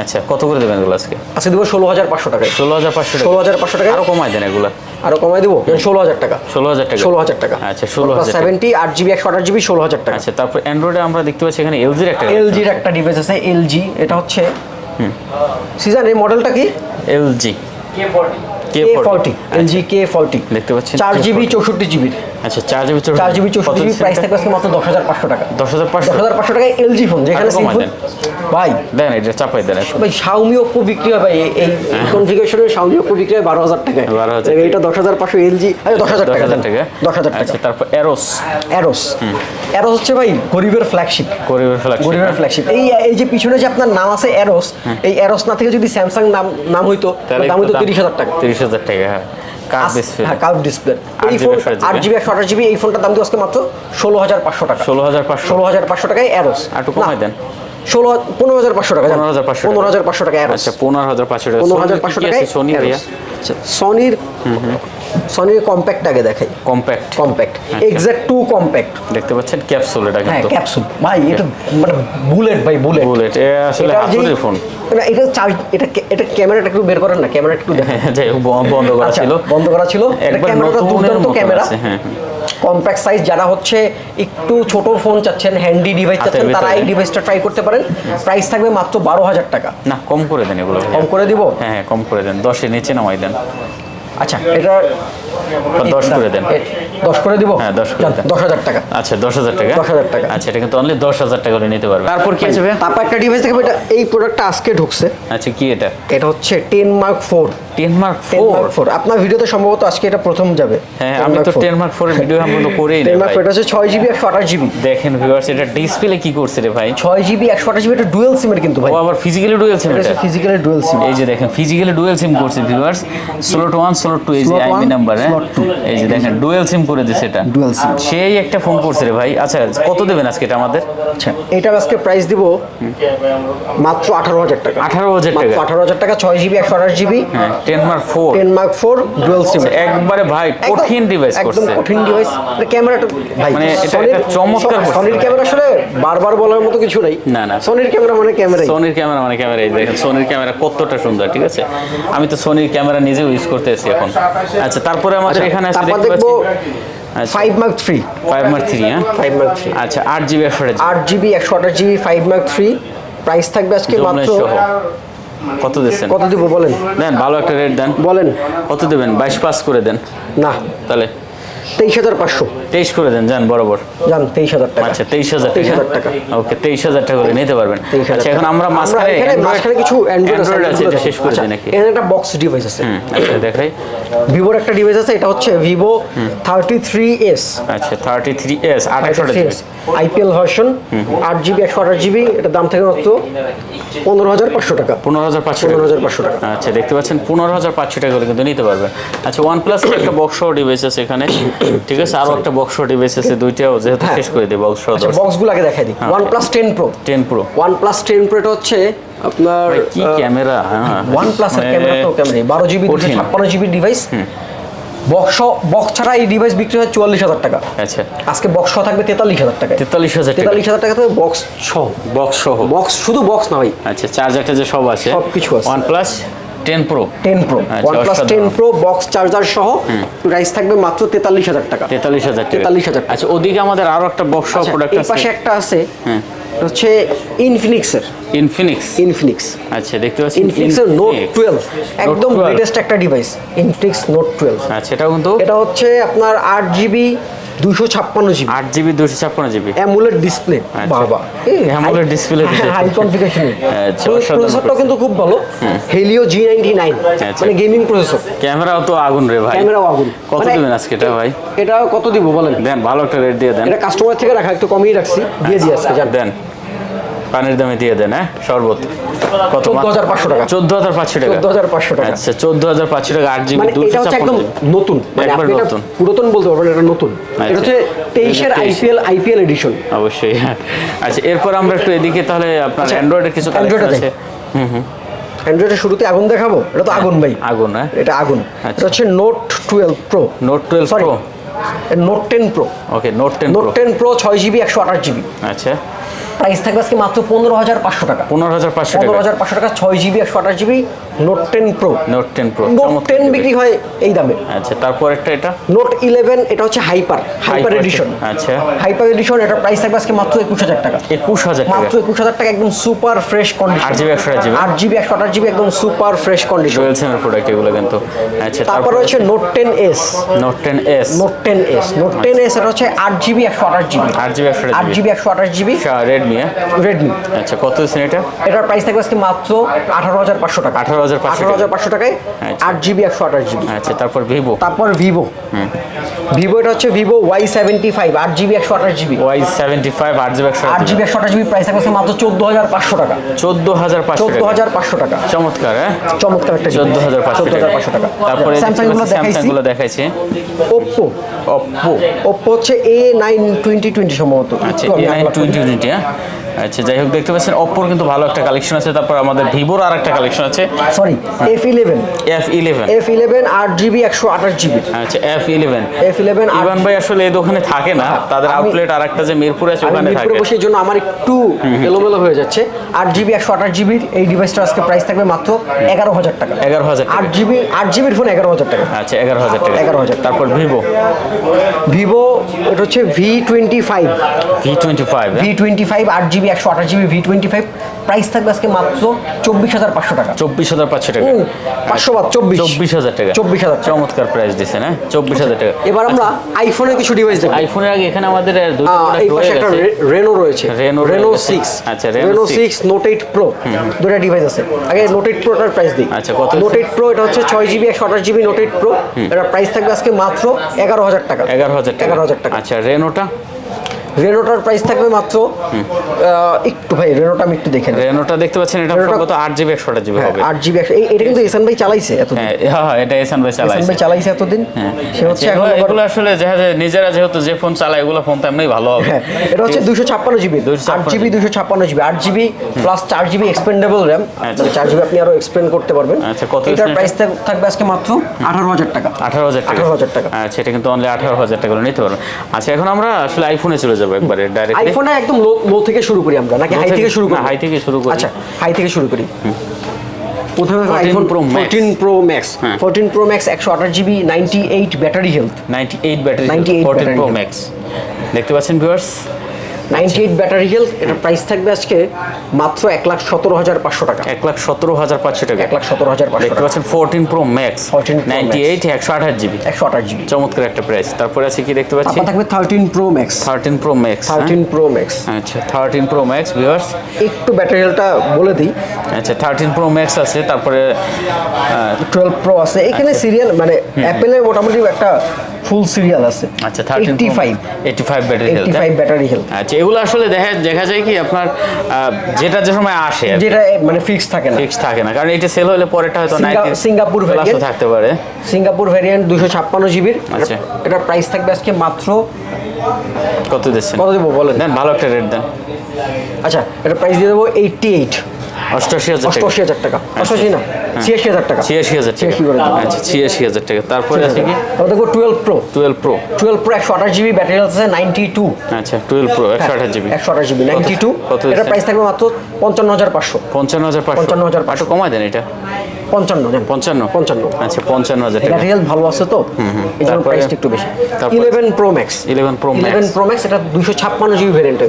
আচ্ছা কত করে দেবেন এগুলো আজকে? আজকে দেবো ষোলো হাজার পাঁচশো টাকা ষোলো হাজার পাঁচশো ষোলো হাজার পাঁচশো টাকা আরও কমাই দেন এগুলো। আরও কমাই দেবো? ষোলো হাজার টাকা। ষোলো হাজার টাকা। ষোলো হাজার টাকা। আচ্ছা ষোলো হাজার সেভেন্টি আট জিবি একশো আঠাশ জিবি ষোলো হাজার টাকা। আচ্ছা তারপর অ্যান্ড্রয়েডে আমরা দেখতে পাচ্ছি এখানে এলজির একটা এলজির একটা ডিভাইস আছে এলজি এটা হচ্ছে সিজন এই মডেলটা কি? LG K forty K forty LG K forty দেখতে পাচ্ছেন চার জিবি চৌষট্টি জিবি আচ্ছা চার জিবি চার জিবি চৌষট্টি জিবি প্রাইস থাকবে আজকে মাত্র দশ হাজার পাঁচশো টাকা। দশ হাজার পাঁচশো? হাজার পাঁচশো টাকায় এলজি ফোন যেখানে। ভাই। দেন এটা চাপাই দেন ভাই শাওমি ওপো বিক্রি হয় ভাই এই- কনফিগারেশনের শাওমি ওপো বিক্রি হয় বারো হাজার টাকায়। 12,000 এইটা দশ হাজার পাঁচশো এলজি দশ হাজার টাকা। হাজার টাকা? দশ হাজার টাকা। আচ্ছা তারপর এরোস অ্যারোস অ্যারোস হচ্ছে ভাই গরিবের ফ্ল্যাগশিপ গরিবের ফ্ল্যাগশিপ গরিবের ফ্ল্যাগশিপ এই এই যে পিছনে যে আপনার নাম আছে অ্যারোস এই অ্যারোস না থেকে যদি স্যামসাং নাম নাম হইতো তাহলে দাম হইতো তিরিশ হাজার টাকা। তিরিশ হাজার টাকা হ্যাঁ। হ্যাঁ কার্ভ ডিসপ্লে এই ফোন একশো আট জিবি একশো আঠাশ জিবি এই ফোনটার দাম দিয়ে আজকে মাত্র ষোলো হাজার পাঁচশো টাকা। ষোলো হাজার পাঁচশো। ষোলো হাজার পাঁচশো টাকায় অ্যারোস আর একটু কমাই দেন। ষোলো পনেরো হাজার পাঁচশো টাকা পনেরো হাজার পাঁচশো পনেরো হাজার পাঁচশো টাকা আচ্ছা পনেরো হাজার পাঁচশো টাকা। পনেরো হাজার পাঁচশো টাকায় সোনি ভাইয়া? আচ্ছা। সনির সনির কম্প্যাক্ট আগে দেখাই। Compact compact. Exact two compact দেখতে পাচ্ছেন ক্যাপসুল এটা হ্যাঁ কিন্তু। ক্যাপসুল ভাই এটা মানে বুলেট ভাই বুলেট বুলেট আসলে হাতুড়ির ফোন না এটা চার্জ এটা এটা ক্যামেরাটা একটু বের করেন না ক্যামেরাটা একটু দেখেন। যাই বন্ধ করা আচ্ছা, ছিল। বন্ধ করা ছিল। এটা ক্যামেরাটা দুর্দান্ত ক্যামেরা হ্যাঁ হ্যাঁ। কম্প্যাক্ট সাইজ যারা হচ্ছে একটু ছোট ফোন চাচ্ছেন হ্যান্ডি ডিভাইস চাচ্ছেন তারা এই ডিভাইসটা ট্রাই করতে পারেন। প্রাইস থাকবে মাত্র বারো হাজার টাকা। না কম করে দেন এগুলো। কম করে দিব? হ্যাঁ হ্যাঁ কম করে দেন। দশের নিচে নামাই দেন। আচ্ছা এটা দশ করে দেন। দশ করে দিব? হ্যাঁ, দশ দশ হাজার টাকা। আচ্ছা দশ হাজার টাকা? 10,000 টাকা। আচ্ছা এটা কিন্তু অনলি দশ হাজার টাকা করে নিতে পারবে তারপর কি আছে তারপর একটা ডিভাইস দেখাবো এটা এই প্রোডাক্টটা আজকে ঢুকছে। আচ্ছা কি এটা? এটা হচ্ছে ten mark four ten mark four four আপনার ভিডিওতে সম্ভবত আজকে এটা প্রথম যাবে। হ্যাঁ আমি তো টেন মার্ক ফোরের ভিডিও আমরা তো করেই টেন মার্ক ফোর হচ্ছে ছয় জিবি একশো আঠাশ জিবি দেখেন ভিউয়ার্স এটা ডিসপ্লে কি করছে রে ভাই? ছয় জিবি একশো আঠাশ জিবি এটা ডুয়েল সিমের কিন্তু ভাই। ও আবার ফিজিক্যালি ডুয়েল সিম এটা ফিজিক্যালি ডুয়েল সিম এই যে দেখেন ফিজিক্যালি ডুয়েল সিম করছে viewers slot one slot two এই যে আইপি নাম্বার slot two। এই যে দেখেন ডুয়েল সিম করে দিছে এটা। Dual SIM। সেই একটা ফোন করছে রে ভাই। আচ্ছা কত দেবেন আজকে এটা আমাদের? আচ্ছা এটা আজকে প্রাইস দিব মাত্র আঠারো হাজার টাকা। আঠারো হাজার টাকা। আঠারো হাজার টাকা ছয় জিবি একশো আঠাশ GB ten mark four ten mark four dual SIM একবারে ভাই কঠিন ডিভাইস একদম কঠিন ডিভাইস ক্যামেরাটা ভাই মানে এটা একটা চমৎকার সনির ক্যামেরা আসলে বারবার বলার মতো কিছু নাই। না, না। সনির ক্যামেরা মানে ক্যামেরাই সোনির ক্যামেরা মানে ক্যামেরা এই দেখেন সোনির ক্যামেরা কতটা সুন্দর ঠিক আছে? আমি তো সোনির ক্যামেরা নিজেও ইউজ করতেছি এখন। আচ্ছা তারপরে আমাদের এখানে আছে দেখতে পাচ্ছি। আচ্ছা five mark three five mark three হ্যাঁ? ফাইভ মার্ক থ্রি আচ্ছা আট জিবি একশো আট জিবি একশো আঠাশ GB five mark three price থাকবে আজকে মাত্র কত দিচ্ছেন? কত দিব বলেন? দেন ভালো একটা রেট দেন। বলেন। কত দেবেন? বাইশ পাস করে দেন। না। তাহলে তেইশ হাজার পাঁচশো। তেইশ করে দেন যান বরাবর। জান তেইশ হাজার টাকা। আচ্ছা তেইশ হাজার তেইশ হাজার টাকা। ওকে তেইশ হাজার টাকা করে নিতে পারবেন। আচ্ছা এখন আমরা মাঝখানে মাঝখানে কিছু অ্যান্ড্রয়েড আছে এটা শেষ করে দিই নাকি? এখানে একটা বক্স ডিভাইস আছে। আচ্ছা দেখাই। ভিভোর একটা ডিভাইস আছে এটা হচ্ছে ভিভো থার্টি থ্রি এস আচ্ছা থার্টি থ্রি এস আঠাশশো আইপিএল ভার্সন আট জিবি একশো আঠাশ জিবি এটার দাম থাকে মাত্র পনেরো হাজার পাঁচশো টাকা। পনেরো হাজার পাঁচশো পনেরো হাজার পাঁচশো টাকা। আচ্ছা দেখতে পাচ্ছেন পনেরো হাজার পাঁচশো টাকা করে কিন্তু নিতে পারবেন। আচ্ছা ওয়ান প্লাস একটা বক্স ডিভাইস আছে এখানে। ঠিক আছে আরও একটা বক্স ডিভাইস আছে দুইটাও যেহেতু হ্যাঁ। শেষ করে দিই বক্স আচ্ছা বক্সগুলো আগে দেখাই দিই। Plus ten pro ten pro OnePlus ten pro এটা হচ্ছে আপনার কি ক্যামেরা? হ্যাঁ। প্লাস এর ক্যামেরা তো ক্যামেরা বারো জিবি দুশো কঠিন। ছাপ্পান্ন জিবি ডিভাইস বক্স বক্স ছাড়া এই ডিভাইস বিক্রি হয় চুয়াল্লিশ হাজার টাকা। আচ্ছা। আজকে বক্স থাকবে তেতাল্লিশ হাজার টাকা তেতাল্লিশ হাজার টাকা। তেতাল্লিশ হাজার টাকা থাকবে বক্স সহ বক্স সহ বক্স শুধু বক্স না ভাই। আচ্ছা চার্জারটা যে সব আছে। সবকিছু আছে। OnePlus ten pro. Ten pro. আচ্ছা, ওয়ান প্লাস টেন অসাধারণ। প্রো বক্স চার্জার সহ প্রাইস থাকবে মাত্র তেতাল্লিশ হাজার টাকা। তেতাল্লিশ হাজার টাকা। 43,000 টাকা। আচ্ছা ওদিকে আমাদের আরও একটা বক্স সহ আচ্ছা, প্রোডাক্ট আছে পাশে একটা আছে হ্যাঁ। এটা হচ্ছে ইনফিনিক্সের ইনফিনিক্স ইনফিনিক্স আচ্ছা দেখতে পাচ্ছেন ইনফিনিক্সের নোট Infinix। টুয়েলভ একদম 12 লেটেস্ট একটা ডিভাইস ইনফিনিক্স নোট টুয়েলভ আচ্ছা এটাও কিন্তু এটা হচ্ছে আপনার আট জিবি দুশো ছাপ্পান্ন জিবি। আট জিবি দুশো ছাপ্পান্ন জিবি। অ্যামুলেট ডিসপ্লে আচ্ছা। বাবা। অ্যামুলেট ডিসপ্লে হাই কনফিগারেশন প্রসেসরটাও কিন্তু খুব ভালো। Helio G ninety nine. মানে গেমিং প্রসেসর ক্যামেরাও তো আগুন রে ভাই। ক্যামেরাও আগুন। কত দিবেন আজকে এটা ভাই? এটা কত দিব বলেন? দেন ভালো একটা রেট দিয়ে দেন। এটা কাস্টমার থেকে রাখা একটু কমই রাখছি। দিয়ে দিই আজকে দেন। পানির দামে দিয়ে দেন হ্যাঁ? শরবত। কত 14,500 টাকা। চোদ্দ হাজার পাঁচশো টাকা। 14,500 টাকা। আচ্ছা চোদ্দ হাজার পাঁচশো টাকা আট জিবি মানে দুশো এটা একদম নতুন। মানে একবার এটা নতুন। পুরাতন বলতে পারবেন এটা নতুন। এটা আচ্ছা। হচ্ছে তেইশের এটা 23 আইপিএল আইপিএল এডিশন অবশ্যই হ্যাঁ। আচ্ছা এরপর আমরা একটু এদিকে তাহলে আপনার আচ্ছা, অ্যান্ড্রয়েডের কিছু কালেকশন আছে। হুম হুম। অ্যান্ড্রয়েডের শুরুতে আগুন দেখাবো? এটা তো আগুন ভাই। আগুন হ্যাঁ? এটা আগুন। আচ্ছা। এটা হচ্ছে note twelve pro note twelve pro note ten pro okay note ten note ten pro ছয় জিবি একশো আঠাশ জিবি। আচ্ছা। প্রাইস থাকবে আজকে মাত্র পনেরো হাজার পাঁচশো টাকা। পনেরো হাজার পাঁচশো পনেরো হাজার পাঁচশো টাকা ছয় জিবি একশো আঠাশ GB note ten pro note ten pro note ten বিক্রি হয় এই দামে। আচ্ছা তারপর একটা এটা? নোট ইলেভেন এটা হচ্ছে হাইপার হাইপার এডিশন আচ্ছা। হাইপার এডিশন এটার প্রাইস থাকবে আজকে মাত্র একুশ হাজার টাকা। একুশ হাজার মাত্র একুশ হাজার টাকা একদম সুপার ফ্রেশ কন্ডিশন আট জিবি একশো আট জিবি আট জিবি একশো আঠাশ জিবি একদম সুপার ফ্রেশ কন্ডিশন সিমের প্রোডাক্ট এগুলো কিন্তু। আচ্ছা তারপর তারপর হচ্ছে note ten S note ten S note ten S note ten S এটা হচ্ছে আট জিবি একশো আঠাশ জিবি আট জিবি একশো আট জিবি একশো আঠাশ জিবি রেডমি হ্যাঁ রেডমি আচ্ছা কত দিচ্ছেন এটা? এটার প্রাইস থাকবে আজকে মাত্র আঠারো হাজার পাঁচশো টাকা। 18,500 আঠারো হাজার পাঁচশো টাকায় আচ্ছা। আট জিবি একশো আঠাশ জিবি আচ্ছা তারপর ভিভো তারপর ভিভো ভিভো এটা হচ্ছে ভিভো ওয়াই সেভেন্টি ফাইভ আট জিবি একশো আঠাশ জিবি ওয়াই সেভেন্টি ফাইভ আট জিবি একশো আট জিবি একশো আঠাশ জিবি প্রাইস থাকবে মাত্র চোদ্দ হাজার পাঁচশো টাকা। চোদ্দ হাজার পাঁচশো চোদ্দ হাজার পাঁচশো টাকা। চমৎকার হ্যাঁ? চমৎকার একটা চোদ্দ হাজার পাঁচশো টাকা। পাঁচশো টাকা। তারপরে স্যামসাংগুলো দেখাইছি। ওপ্পো অপ্পো ওপ্পো হচ্ছে এ নাইন টোয়েন্টি টোয়েন্টি সম্ভবত। আচ্ছা এ নাইন টোয়েন্টি টোয়েন্টি হ্যাঁ? আচ্ছা যাই হোক দেখতে পাচ্ছেন অপ্পোর কিন্তু ভালো একটা কালেকশন আছে। তারপর আমাদের ভিভোর আর একটা কালেকশন আছে। Sorry F eleven F eleven F eleven আট জিবি একশো আঠাশ জিবি আচ্ছা F eleven F eleven Ivan ভাই আসলে এই দোকানে থাকে না। তাদের আউটলেট আর একটা যে মিরপুর আছে ওখানে মিরপুরে থাকে। বসে এই জন্য আমার একটু এলোমেলো হয়ে যাচ্ছে। আট জিবি একশো আঠাশ জিবির এই ডিভাইসটা আজকে প্রাইস থাকবে মাত্র এগারো হাজার টাকা। এগারো হাজার আট জিবি আট জিবির ফোন এগারো হাজার টাকা। আচ্ছা এগারো হাজার টাকা। 11,000 তারপর ভিভো ভিভো এটা হচ্ছে V twenty five V twenty five V twenty five আট জিবি একশো আঠাশ GB V twenty five price থাকবে আজকে মাত্র চব্বিশ হাজার পাঁচশো টাকা। চব্বিশ হাজার পাঁচশো টাকা। পাঁচশো বাদ চব্বিশ? চব্বিশ হাজার টাকা। চব্বিশ হাজার চমৎকার প্রাইস দিচ্ছেন হ্যাঁ? চব্বিশ হাজার টাকা। এবার আমরা আইফোনের কিছু ডিভাইস দেখব। আইফোনের আগে এখানে আমাদের একটা রেনো রয়েছে। Reno রেনো সিক্স আচ্ছা, Reno six note eight pro দুটা ডিভাইস আছে। আগে নোট এইট প্রোটার প্রাইস দিই। আচ্ছা, কত নোট এইট প্রো এটা হচ্ছে ছয় জিবি একশো আঠাশ জিবি নোট এইট প্রো এটার প্রাইস থাকবে আজকে মাত্র এগারো হাজার টাকা। এগারো হাজার টাকা। এগারো হাজার টাকা। আচ্ছা রেনোটা রেনোটার প্রাইস থাকবে মাত্র একটু ভাই রেনোটা আমি একটু দেখে রেনোটা দেখতে পাচ্ছেন এটা আট জিবি একশো জিবি হবে। আট জিবি একশো এটা কিন্তু এসান ভাই চালাইছে এতদিন। হ্যাঁ হ্যাঁ হ্যাঁ, এটা এসান ভাই চালাইছে ভাই চালাইছে। এতদিন। হ্যাঁ। সে হচ্ছে এখন এগুলো- আসলে নিজেরা যেহেতু যে ফোন চালায় এগুলো ফোন তো এমনি ভালো হবে। হ্যাঁ এটা হচ্ছে দুশো ছাপ্পান্ন জিবি 256 আট জিবি দুশো ছাপ্পান্ন জিবি আট জিবি প্লাস চার জিবি এক্সপেন্ডেবল র্যাম। চার জিবি আপনি আরও এক্সপেন্ড করতে পারবেন। আচ্ছা, কত এটার প্রাইস থাকবে আজকে মাত্র আঠারো হাজার টাকা। আঠারো হাজার টাকা। 18,000 টাকা। আচ্ছা এটা কিন্তু অনলি আঠারো হাজার টাকা নিতে পারবেন। আচ্ছা এখন আমরা আসলে আইফোনে চলে যাব একবারে ডাইরেক্ট আইফোনে একদম লো লো থেকে শুরু করি আমরা নাকি হাই থেকে শুরু করি? হাই থেকে শুরু করি। আচ্ছা হাই থেকে শুরু করি। প্রথমে iPhone pro max fourteen pro max. Fourteen pro max একশো আঠাশ GB ninety eight battery health ninety eight battery 98 fourteen battery pro max দেখতে পাচ্ছেন viewers ninety eight battery health এটার প্রাইস থাকবে আজকে মাত্র এক লাখ সতেরো হাজার পাঁচশো টাকা। এক লাখ সতেরো হাজার পাঁচশো টাকা। এক লাখ সতেরো হাজার পাঁচশো দেখতে পাচ্ছেন fourteen pro max 14 Pro ninety. Eight একশো আঠাশ জিবি একশো আঠাশ জিবি চমৎকার একটা প্রাইস তারপরে আছে কি দেখতে পাচ্ছি? থাকবে thirteen pro max thirteen pro max thirteen pro max আচ্ছা থার্টিন প্রো ম্যাক্স ভিউয়ার্স একটু ব্যাটারি হেলথটা বলে দিই। আচ্ছা থার্টিন প্রো ম্যাক্স আছে তারপরে টুয়েলভ প্রো আছে। এখানে সিরিয়াল মানে অ্যাপেলের মোটামুটি একটা ফুল সিরিয়াল আছে। আচ্ছা thirteen eighty five eighty five battery eighty five battery health আচ্ছা এগুলো আসলে দেখা দেখা যায় কি আপনার যেটা যে সময় আসে যেটা মানে ফিক্স থাকে না। ফিক্স থাকে না কারণ এটা সেল হলে পরেরটা হয়তো সিঙ্গাপুর variant। থাকতে পারে। সিঙ্গাপুর ভ্যারিয়েন্ট দুশো ছাপ্পান্ন জিবির আচ্ছা। এটা প্রাইস থাকবে আজকে মাত্র কত দিচ্ছেন? কত দেবো বলেন। দেন ভালো একটা রেট দেন। আচ্ছা এটা প্রাইস দিয়ে দেবো এইটটি এইট অষ্টআশি হাজার টাকা। অষ্টআশি হাজার টাকা। অষ্টআশি না? ছিয়াশি হাজার টাকা। ছিয়াশি হাজার ছিয়াশি আচ্ছা ছিয়াশি হাজার টাকা। তারপরে আছে কি? দেখব twelve pro twelve pro twelve pro একশো আঠাশ জিবি ব্যাটারি আছে নাইনটি টু আচ্ছা টুয়েলভ প্রো একশো আঠাশ জিবি একশো আঠাশ জিবি নাইনটি টু এটার প্রাইস থাকবে মাত্র পঞ্চান্ন হাজার পাঁচশো। পঞ্চান্ন হাজার পাঁচশো। 55,500 একটু কমায় দেন এটা। পঞ্চান্ন পঞ্চান্ন? পঞ্চান্ন। আচ্ছা পঞ্চান্ন হাজার টাকা। হেলথ ভালো আছে তো? এই জন্য প্রাইসটা একটু বেশি। Eleven pro max eleven pro eleven pro max এটা দুশো ছাপ্পান্ন জিবি ভ্যারিয়েন্ট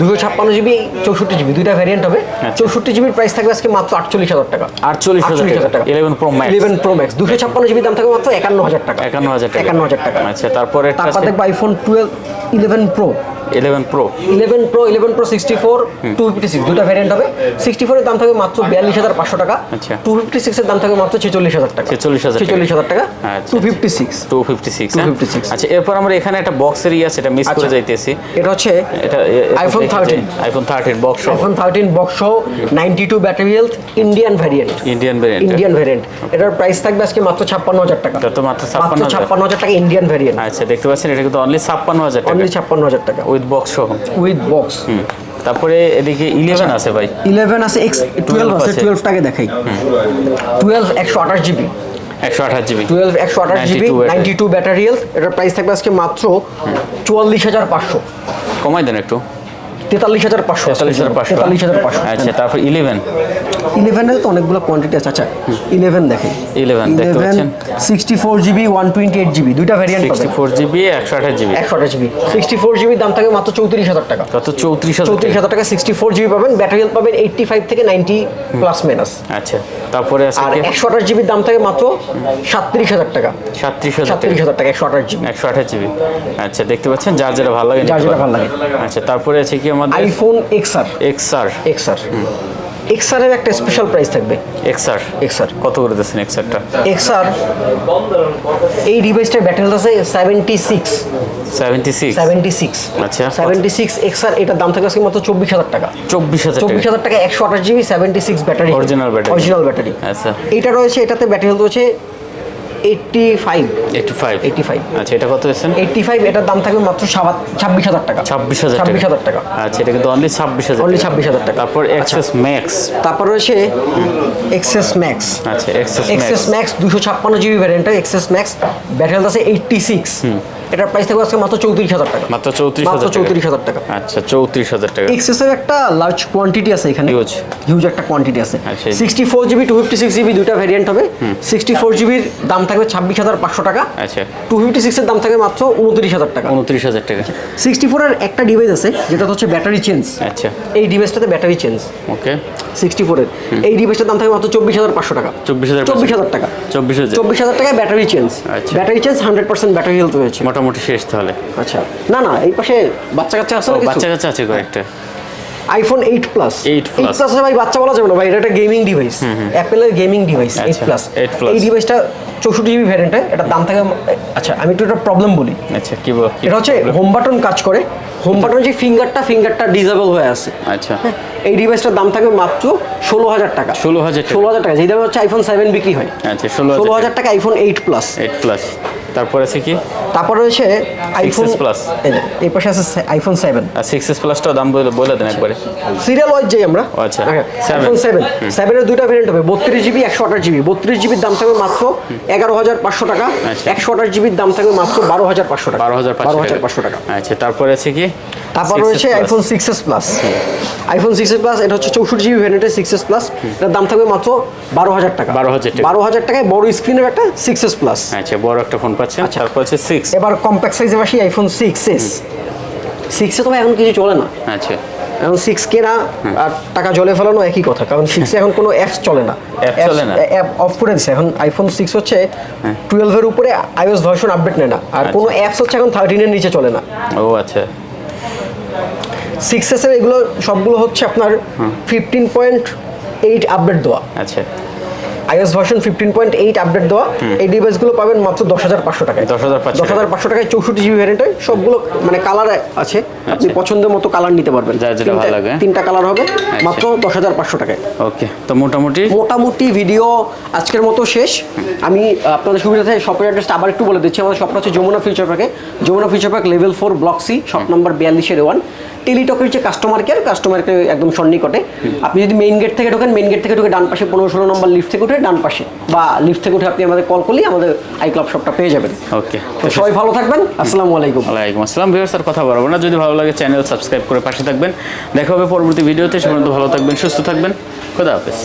দুশো ছাপ্পান্ন জিবি চৌষট্টি জিবি দুইটা ভ্যারিয়েন্ট হবে। আচ্ছা। চৌষট্টি জিবির প্রাইস থাকবে আজকে মাত্র আটচল্লিশ হাজার টাকা। আটচল্লিশ হাজার টাকা। Eleven pro max eleven pro max দুশো ছাপ্পান্ন জিবি দাম থাকবে মাত্র একান্ন হাজার টাকা। একান্ন হাজার টাকা। একান্ন হাজার টাকা। আচ্ছা তারপরে তারপর দেখব iPhone twelve eleven pro eleven pro eleven pro eleven pro sixty four two fifty six দুটা ভ্যারিয়েন্ট হবে। সিক্সটি ফোরের দাম থাকবে মাত্র বিয়াল্লিশ হাজার পাঁচশো টাকা। আচ্ছা। টু ফিফটি সিক্সের দাম থাকবে মাত্র ছেচল্লিশ হাজার টাকা। 46,000 টাকা। ছেচল্লিশ হাজার টাকা। Two fifty six two fifty six 256 আচ্ছা এরপর আমরা এখানে একটা বক্সের ইয়ে আছে এটা মিস করে আচ্ছা। যাইতেছি। এটা হচ্ছে এটা iPhone 13 iPhone thirteen box iPhone thirteen box ninety two battery health Indian variant Indian variant Indian variant এটার প্রাইস থাকবে আজকে মাত্র ছাপ্পান্ন হাজার টাকা। তো মাত্র হাজার। ছাপ্পান্ন হাজার টাকা ইন্ডিয়ান ভ্যারিয়েন্ট আচ্ছা দেখতে পাচ্ছেন এটা কিন্তু অনলি ছাপ্পান্ন হাজার টাকা। অনলি ছাপ্পান্ন হাজার টাকা। উইথ বক্স সহ? With box. তারপরে এদিকে ইলেভেন আছে ভাই। ইলেভেন আছে এক্স টুয়েলভ আছে। টুয়েলভটাকে দেখাই। টুয়েলভ একশো আঠাশ জিবি একশো আঠাশ জিবি টুয়েলভ একশো আঠাশ জিবি 92 নাইনটি টু ব্যাটারি এটার প্রাইস থাকবে আজকে মাত্র চুয়াল্লিশ হাজার পাঁচশো। কমাই দেন একটু। তেতাল্লিশ হাজার পাঁচশো তেতাল্লিশ হাজার পাঁচশো। তেতাল্লিশ হাজার পাঁচশো। আচ্ছা তারপর ইলেভেন ইলেভেনের তো অনেকগুলো কোয়ান্টিটি আছে। আচ্ছা ইলেভেন দেখেন। 11 দেখতে পাচ্ছেন? Sixty four GB one twenty eight GB দুইটা ভ্যারিয়েন্ট সিক্সটি ফোর জিবি একশো আঠাশ জিবি একশো আঠাশ জিবি সিক্সটি ফোর জিবির দাম থাকে মাত্র চৌত্রিশ হাজার টাকা। কত? চৌত্রিশ হাজার চৌত্রিশ হাজার টাকা সিক্সটি ফোর জিবি পাবেন ব্যাটারি পাবেন এইটটি ফাইভ থেকে নাইনটি প্লাস মাইনাস আচ্ছা। তারপরে আর একশো আঠাশ জিবির দাম থাকে মাত্র সাতত্রিশ হাজার টাকা। সাতত্রিশ সাতত্রিশ হাজার টাকা একশো আঠাশ জিবি। একশো আঠাশ জিবি। আচ্ছা দেখতে পাচ্ছেন? যার যেটা ভালো লাগে যার যেটা ভালো লাগে। আচ্ছা তারপরে আছে কি আমাদের? আইফোন এক্সআর এক্সআর এক্সআর এক্সআরের একটা স্পেশাল প্রাইস থাকবে। এক্সআর এক্সআর কত করে দিচ্ছেন এক্সআরটা এক্সআর এই ডিভাইসটার ব্যাটারি আছে seventy six seventy six seventy six আচ্ছা। সেভেন্টি সিক্স এক্সআর এটার দাম থাকে আজকে মাত্র চব্বিশ হাজার টাকা। চব্বিশ হাজার চব্বিশ টাকা হাজার টাকা একশো আঠাশ GB seventy six battery original battery original battery আচ্ছা। এটা রয়েছে এটাতে ব্যাটারি হেলথ রয়েছে এইটটি ফাইভ এইটটি ফাইভ 85 আচ্ছা এটা কত দিচ্ছেন? এইটটি ফাইভ এটার দাম থাকবে মাত্র ছাব্বিশ হাজার টাকা। ছাব্বিশ হাজার ছাব্বিশ হাজার টাকা। আচ্ছা এটা কিন্তু অনলি ছাব্বিশ হাজার Only 26,000 টাকা। তারপর এক্সেস ম্যাক্স তারপর রয়েছে এক্সেস ম্যাক্স আচ্ছা এক্সেস এক্সেস ম্যাক্স দুশো ছাপ্পান্ন জিবি ভ্যারিয়েন্টটা এক্সেস ম্যাক্স ব্যাটারি আছে এইটটি সিক্স এটার প্রাইস থাকবে আজকে মাত্র চৌত্রিশ হাজার টাকা। মাত্র চৌত্রিশ মাত্র চৌত্রিশ হাজার টাকা। আচ্ছা চৌত্রিশ হাজার টাকা। এক্সেসের একটা লার্জ কোয়ান্টিটি আছে এখানে। Huge। হিউজ একটা কোয়ান্টিটি আছে। Sixty four GB two fifty six GB দুটা ভ্যারিয়েন্ট হবে। সিক্সটি ফোর জিবির দাম থাকবে ছাব্বিশ হাজার পাঁচশো টাকা। আচ্ছা। টু ফিফটি সিক্সের দাম থাকবে মাত্র উনত্রিশ হাজার টাকা। উনত্রিশ হাজার টাকা। সিক্সটি ফোরের একটা ডিভাইস আছে যেটা হচ্ছে ব্যাটারি চেঞ্জ আচ্ছা। এই ডিভাইসটাতে ব্যাটারি চেঞ্জ ওকে সিক্সটি ফোরের এই ডিভাইসটার দাম থাকবে মাত্র চব্বিশ হাজার পাঁচশো টাকা। চব্বিশ হাজার চব্বিশ হাজার টাকা। চব্বিশ হাজার। চব্বিশ হাজার টাকায় ব্যাটারি চেঞ্জ আচ্ছা। Battery change hundred percent battery health রয়েছে মোটামুটি শেষ তাহলে। আচ্ছা। না না এই পাশে বাচ্চা কাচ্চা আছে? বাচ্চা কাচ্চা আছে কয়েকটা। IPhone eight plus 8 plus। Plus ভাই বাচ্চা বলা যাবে না ভাই এটা একটা গেমিং ডিভাইস অ্যাপেলের gaming device eight plus 8 plus। এই ডিভাইসটা চৌষট্টি জিবি ভ্যারিয়েন্টে এটার দাম থাকে আচ্ছা আমি একটু একটা প্রবলেম বলি। আচ্ছা কি বল এটা হচ্ছে হোম বাটন কাজ করে। হোম বাটন যে ফিঙ্গারটা ফিঙ্গারটা ডিজেবল হয়ে আছে। আচ্ছা। হ্যাঁ, এই ডিভাইসটার দাম থাকবে মাত্র ষোলো হাজার টাকা। 16,000 টাকা। ষোলো হাজার টাকা যেই দামে হচ্ছে আইফোন সেভেন বিক্রি হয়। আচ্ছা ষোলো ষোলো হাজার হাজার টাকা iPhone eight plus eight plus তারপর আছে কি? তারপর রয়েছে আইফোন 6s plus। এই যে, এই পাশে আছে আইফোন সেভেন আর সিক্স এস দাম বলে বলে দেন একবারে। সিরিয়াল ওয়াইজ যাই আমরা আচ্ছা। আইফোন সেভেন সেভেনের দুইটা ভেরিয়েন্ট হবে বত্রিশ জিবি একশো আঠাশ জিবি বত্রিশ জিবির দাম থাকবে মাত্র এগারো হাজার পাঁচশো টাকা। আচ্ছা। একশো আঠাশ জিবির দাম থাকবে মাত্র বারো হাজার পাঁচশো টাকা। বারো হাজার বারো হাজার পাঁচশো টাকা। আচ্ছা তারপরে আছে কি? তারপর 6s রয়েছে iPhone six S plus iPhone six S plus এটা হচ্ছে চৌষট্টি জিবি ভ্যারিয়েন্টের সিক্স এস প্লাস এটার দাম থাকবে মাত্র বারো হাজার টাকা। 12,000 টাকা। বারো হাজার টাকায় বড় স্ক্রিনের একটা সিক্স এস প্লাস আচ্ছা বড় একটা ফোন পাচ্ছেন। আচ্ছা। তারপর আছে সিক্স এবার কম্প্যাক্ট সাইজে বাসি আইফোন সিক্স এস সিক্সে তো এখন কিছু চলে না। আচ্ছা। এখন সিক্স কেনা আর টাকা জলে ফেলানো একই কথা কারণ সিক্সে এখন কোনো অ্যাপস চলে না। App চলে না? অ্যাপ অফ করে দিচ্ছে এখন আইফোন সিক্স হচ্ছে টুয়েলভের উপরে আইওএস ভার্সন আপডেট নেয় না। আর কোনো অ্যাপস হচ্ছে এখন থার্টিনের নিচে চলে না। ও আচ্ছা। সিক্স এসের এগুলো সবগুলো হচ্ছে আপনার ফিফটিন পয়েন্ট এইট আপডেট দেওয়া। আচ্ছা। IOS version fifteen point eight update দেওয়া। এই ডিভাইসগুলো পাবেন মাত্র দশ হাজার পাঁচশো টাকায়। 10,500 দশ হাজার পাঁচশো টাকায় চৌষট্টি জিবি ভ্যারিয়েন্ট সবগুলো মানে কালার আছে। আপনি আচ্ছা। পছন্দের মতো কালার নিতে পারবেন। তিনটা- ভালো লাগে। তিনটা কালার হবে মাত্র দশ হাজার পাঁচশো টাকায়। ওকে তো মোটামুটি? মোটামুটি ভিডিও আজকের মতো শেষ। আমি আপনাদের সুবিধাতে শপের অ্যাড্রেসটা আবার একটু বলে দিচ্ছি। আমাদের শপটা হচ্ছে যমুনা ফিউচার পার্কে Jamuna future park level four block C shop number বিয়াল্লিশের one টেলিটকের যে কাস্টমার কেয়ার কাস্টমার কেয়ার একদম সন্নিকটে। আপনি যদি মেইন গেট থেকে ঢোকেন মেইন গেট থেকে ঢুকে ডান পাশে পনেরো ষোলো নম্বর লিফট থেকে উঠে ডান পাশে। বা লিফট থেকে উঠে আপনি আমাদের কল করলেই আমাদের আই ক্লাব শপটা পেয়ে যাবেন। ওকে তো সবাই ভালো থাকবেন আসসালামু আলাইকুম। ওয়ালাইকুম আসসালাম। ভিউয়ার্স আর কথা বলব না। যদি ভালো লাগে চ্যানেল সাবস্ক্রাইব করে পাশে থাকবেন। দেখা হবে পরবর্তী ভিডিওতে। সে ভালো থাকবেন সুস্থ থাকবেন। খোদা হাফেজ।